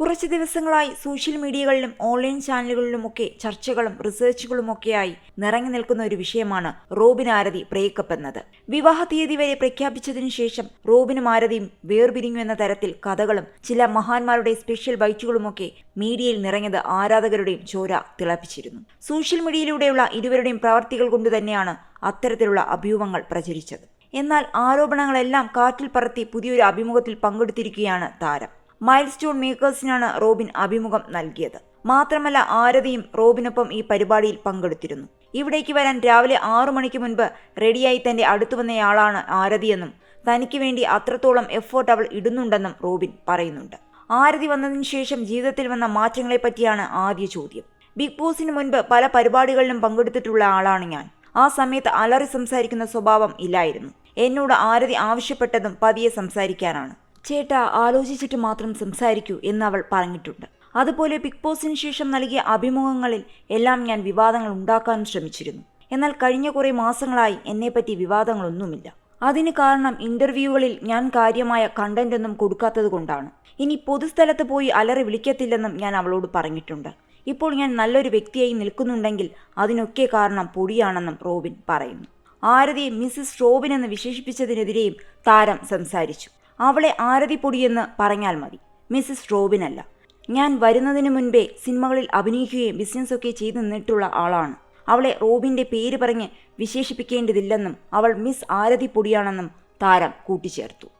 കുറച്ച് ദിവസങ്ങളായി social മീഡിയകളിലും online ചാനലുകളിലുമൊക്കെ ചർച്ചകളും റിസർച്ചുകളുമൊക്കെയായി നിറഞ്ഞു നിൽക്കുന്ന ഒരു വിഷയമാണ് റോബിൻ ആരതി ബ്രേക്കപ്പ് എന്നത്. വിവാഹ തീയതി വരെ പ്രഖ്യാപിച്ചതിനു ശേഷം റോബിനും ആരതിയും വേർപിരിഞ്ഞു എന്ന തരത്തിൽ കഥകളും ചില മഹാന്മാരുടെ സ്പെഷ്യൽ ബൈറ്റുകളുമൊക്കെ മീഡിയയിൽ നിറഞ്ഞത് ആരാധകരുടെയും ചോര തിളപ്പിച്ചിരുന്നു. സോഷ്യൽ മീഡിയയിലൂടെയുള്ള ഇരുവരുടെയും പ്രവർത്തികൾ കൊണ്ട് തന്നെയാണ് അത്തരത്തിലുള്ള അഭ്യൂഹങ്ങൾ പ്രചരിച്ചത്. എന്നാൽ ആരോപണങ്ങളെല്ലാം കാറ്റിൽ പറത്തി പുതിയൊരു അഭിമുഖത്തിൽ പങ്കെടുത്തിരിക്കുകയാണ് താരം. മൈൽ സ്റ്റോൺ മേക്കേഴ്സിനാണ് റോബിൻ അഭിമുഖം നൽകിയത്. മാത്രമല്ല ആരതിയും റോബിനൊപ്പം ഈ പരിപാടിയിൽ പങ്കെടുത്തിരുന്നു. ഇവിടേക്ക് വരാൻ രാവിലെ ആറു മണിക്ക് മുൻപ് റെഡിയായി തന്റെ അടുത്തു വന്നയാളാണ് ആരതിയെന്നും തനിക്ക് വേണ്ടി അത്രത്തോളം എഫേർട്ട് അവൾ ഇടുന്നുണ്ടെന്നും റോബിൻ പറയുന്നുണ്ട്. ആരതി വന്നതിന് ശേഷം ജീവിതത്തിൽ വന്ന മാറ്റങ്ങളെ പറ്റിയാണ് ആദ്യ ചോദ്യം. ബിഗ് ബോസിന് മുൻപ് പല പരിപാടികളിലും പങ്കെടുത്തിട്ടുള്ള ആളാണ് ഞാൻ. ആ സമയത്ത് അലറി സംസാരിക്കുന്ന സ്വഭാവം ഇല്ലായിരുന്നു. എന്നോട് ആരതി ആവശ്യപ്പെട്ടതും പതിയെ സംസാരിക്കാനാണ്. ചേട്ടാ ആലോചിച്ചിട്ട് മാത്രം സംസാരിക്കൂ എന്ന് അവൾ പറഞ്ഞിട്ടുണ്ട്. അതുപോലെ ബിഗ് ബോസിന് ശേഷം നൽകിയ അഭിമുഖങ്ങളിൽ എല്ലാം ഞാൻ വിവാദങ്ങൾ ഉണ്ടാക്കാനും ശ്രമിച്ചിരുന്നു. എന്നാൽ കഴിഞ്ഞ കുറേ മാസങ്ങളായി എന്നെപ്പറ്റി വിവാദങ്ങളൊന്നുമില്ല. അതിന് കാരണം ഇന്റർവ്യൂകളിൽ ഞാൻ കാര്യമായ കണ്ടന്റൊന്നും കൊടുക്കാത്തത് കൊണ്ടാണ്. ഇനി പൊതുസ്ഥലത്ത് പോയി അലറി വിളിക്കത്തില്ലെന്നും ഞാൻ അവളോട് പറഞ്ഞിട്ടുണ്ട്. ഇപ്പോൾ ഞാൻ നല്ലൊരു വ്യക്തിയായി നിൽക്കുന്നുണ്ടെങ്കിൽ അതിനൊക്കെ കാരണം പൊടിയാണെന്നും റോബിൻ പറയുന്നു. ആരതിയെ മിസ്സിസ് റോബിൻ എന്ന് വിശേഷിപ്പിച്ചതിനെതിരെയും താരം സംസാരിച്ചു. അവളെ ആരതിപ്പൊടിയെന്ന് പറഞ്ഞാൽ മതി. മിസ്സിസ് റോബിനല്ല. ഞാൻ വരുന്നതിന് മുൻപേ സിനിമകളിൽ അഭിനയിക്കുകയും ബിസിനസ്സൊക്കെ ചെയ്തു നിന്നിട്ടുള്ള ആളാണ്. അവളെ റോബിന്റെ പേര് പറഞ്ഞ് വിശേഷിപ്പിക്കേണ്ടതില്ലെന്നും അവൾ മിസ് ആരതിപ്പൊടിയാണെന്നും താരം കൂട്ടിച്ചേർത്തു.